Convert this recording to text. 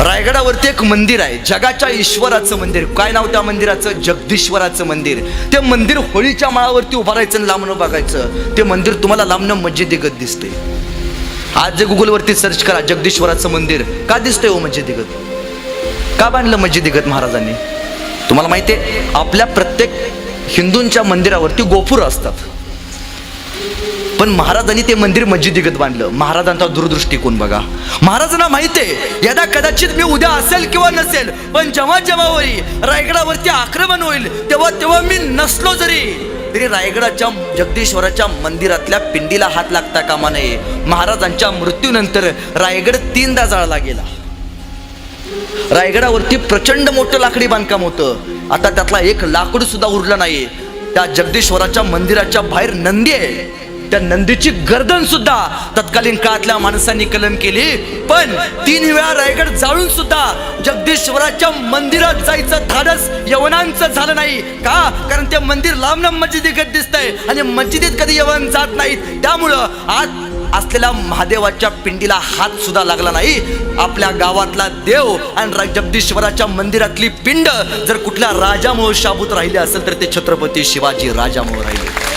रायगडावरती एक मंदिर आहे जगाच्या ईश्वराचं मंदिर. काय नाव त्या मंदिराचं? जगदीश्वराचं मंदिर. ते मंदिर होळीच्या माळावरती उभं राहायचं आणि लांबणं बघायचं. ते मंदिर तुम्हाला लांबणं मस्जिदीगत दिसते आज जे गुगलवरती सर्च करा जगदीश्वराचं मंदिर का दिसतंय हो मस्जिदीगत का बांधलं मस्जिदीगत महाराजांनी? तुम्हाला माहिती आहे आपल्या प्रत्येक हिंदूंच्या मंदिरावरती गोपूर असतात. पण महाराजांनी ते मंदिर मस्जिदीगत बांधलं. महाराजांचा दूरदृष्टिकोन बघा. महाराजांना माहिती आहे यदा कदाचित मी उद्या असेल किंवा नसेल पण जेव्हा जेव्हा होईल रायगडावरती आक्रमण होईल तेव्हा तेव्हा मी नसलो जरी तरी रायगडाच्या जगदीश्वराच्या मंदिरातल्या पिंडीला हात लागता कामा नये. महाराजांच्या मृत्यूनंतर रायगड तीनदा जाळला गेला. रायगडावरती प्रचंड मोठं लाकडी बांधकाम होतं. आता त्यातला एक लाकूड सुद्धा उरलं नाही त्या जगदीश्वराच्या मंदिराच्या बाहेर नंदी आहे. त्या नंदीची गर्दन सुद्धा तत्कालीन काळातल्या माणसांनी कलम केली. पण तीन वेळा रायगड जाळून सुद्धा जगदीश्वराच्या मंदिरात जायचं धाडस यवनांचं झालं नाही. का? कारण ते मंदिर लांब मस्जिदीत दिसतंय आणि मस्जिदीत कधी यवन जात नाहीत. त्यामुळं आज असलेल्या महादेवाच्या पिंडीला हात सुद्धा लागला नाही. आपल्या गावातला देव आणि जगदीश्वराच्या मंदिरातली पिंड जर कुठल्या राजामुळे शाबूत राहिली असेल तर ते छत्रपती शिवाजी राजामुळे राहिले.